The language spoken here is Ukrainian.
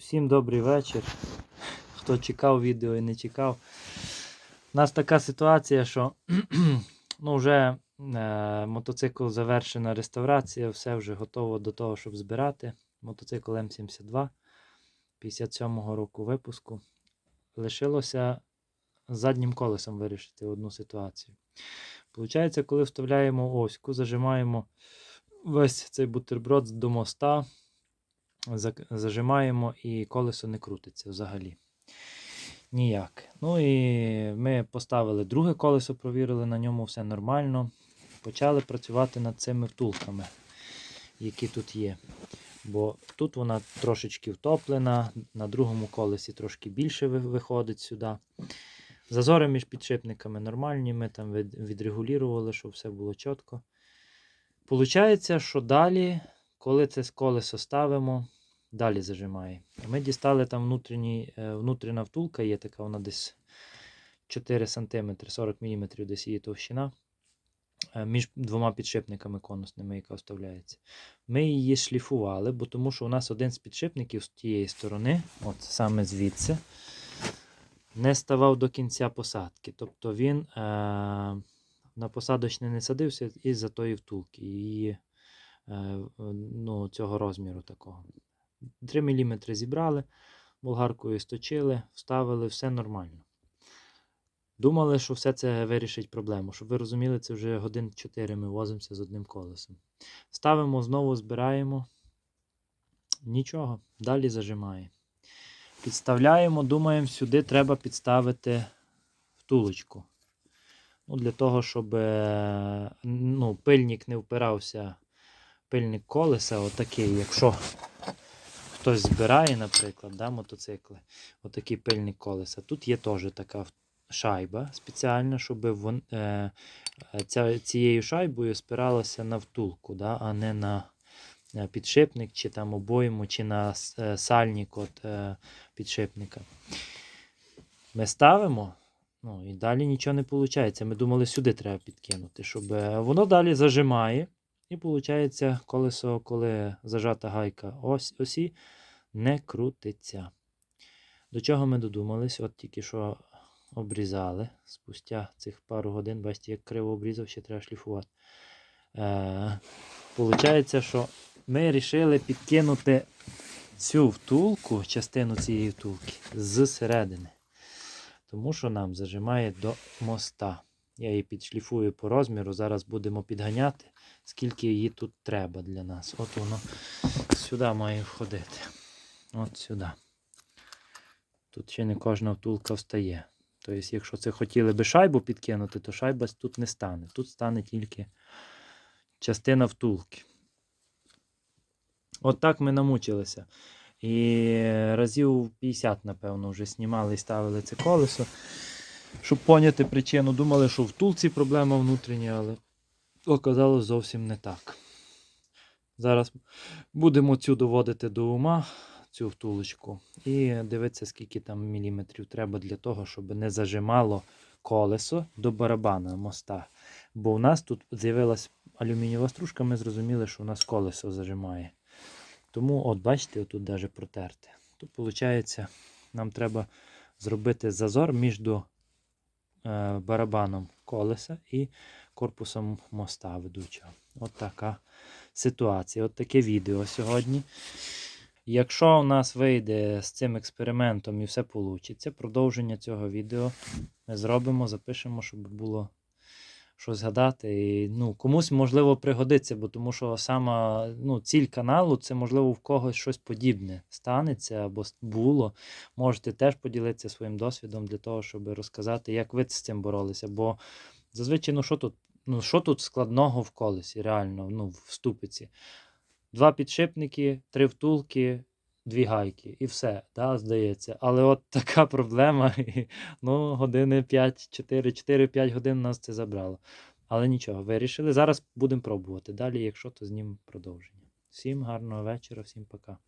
Всім добрий вечір. Хто чекав відео і не чекав. У нас така ситуація, що ну, вже е, мотоцикл завершена реставрація, все вже готово до того, щоб збирати. Мотоцикл М72 57-го року випуску. Лишилося заднім колесом вирішити одну ситуацію. Получається, коли вставляємо оську, зажимаємо весь цей бутерброд до моста, зажимаємо і колесо не крутиться взагалі. Ніяк. Ну і ми поставили друге колесо, провірили, на ньому все нормально. Почали працювати над цими втулками, які тут є. Бо тут вона трошечки втоплена, на другому колесі трошки більше виходить сюди. Зазори між підшипниками нормальні, ми там відрегулювали, щоб все було чітко. Получається, що далі, коли це колесо ставимо, далі зажимає. Ми дістали там внутрішній, е, внутрішня втулка, є така, вона десь 4 см, 40 мм десь її товщина. е, Між двома підшипниками конусними, яка вставляється. Ми її шліфували, бо тому що у нас один з підшипників з тієї сторони, от саме звідси, не ставав до кінця посадки. Мтобто він е, на посадочне не садився із-за тої втулки, її ну, цього розміру такого. 3 мм зібрали, болгаркою сточили, вставили, все нормально. Думали, що все це вирішить проблему. Щоб ви розуміли, це вже годин 4 ми возимося з одним колесом. Ставимо, знову збираємо. Нічого, далі зажимає. Підставляємо, думаємо, сюди треба підставити втулочку. Ну, для того, щоб е, ну, пильник не впирався, пильник колеса, отакий, якщо хтось збирає, наприклад, да, мотоцикли, отакий пильник колеса. Тут є теж така шайба спеціальна, щоб вон, е, ця, цією шайбою спиралася на втулку, да, а не на е, підшипник, чи там обойму, чи на е, сальник от, е, підшипника. Ми ставимо, ну і далі нічого не виходить. Ми думали, сюди треба підкинути, щоб е, воно далі зажимає. І виходить, колесо, коли зажата гайка ось, осі, не крутиться. До чого ми додумались? От тільки що обрізали. Спустя цих пару годин, бачите, як криво обрізав, ще треба шліфувати. Е, Получається, що ми вирішили підкинути цю втулку, частину цієї втулки з середини. Тому що нам зажимає до моста. Я її підшліфую по розміру. Зараз будемо підганяти, скільки її тут треба для нас. От воно сюди має входити. От сюди. Тут ще не кожна втулка встає. Тобто, якщо це хотіли би шайбу підкинути, то шайба тут не стане. Тут стане тільки частина втулки. От так ми намучилися. І разів 50, напевно, вже знімали і ставили це колесо. Щоб поняти причину, думали, що в втулці проблема внутрішня, але оказалось зовсім не так. Зараз будемо цю доводити до ума, цю втулочку, і дивитися, скільки там міліметрів треба для того, щоб не зажимало колесо до барабана моста. Бо у нас тут з'явилась алюмінієва стружка, ми зрозуміли, що у нас колесо зажимає. Тому, от бачите, тут навіть протерте. Тут, виходить, нам треба зробити зазор між барабаном колеса і корпусом моста ведучого. От така ситуація. От таке відео сьогодні. Якщо у нас вийде з цим експериментом і все вийде, продовження цього відео ми зробимо, запишемо, щоб було що згадати. І, ну, комусь можливо пригодиться, бо тому що сама ну, ціль каналу це можливо в когось щось подібне станеться або було. Можете теж поділитися своїм досвідом для того, щоб розказати, як ви з цим боролися. Бо зазвичай, ну що тут, ну, що тут складного в колесі, реально, ну, в ступиці. Два підшипники, три втулки. Дві гайки і все, да, здається. Але от така проблема. Ну, години 5-4, 4-5 годин нас це забрало. Але нічого, вирішили. Зараз будемо пробувати. Далі, якщо, то знімемо продовження. Всім гарного вечора, всім пока.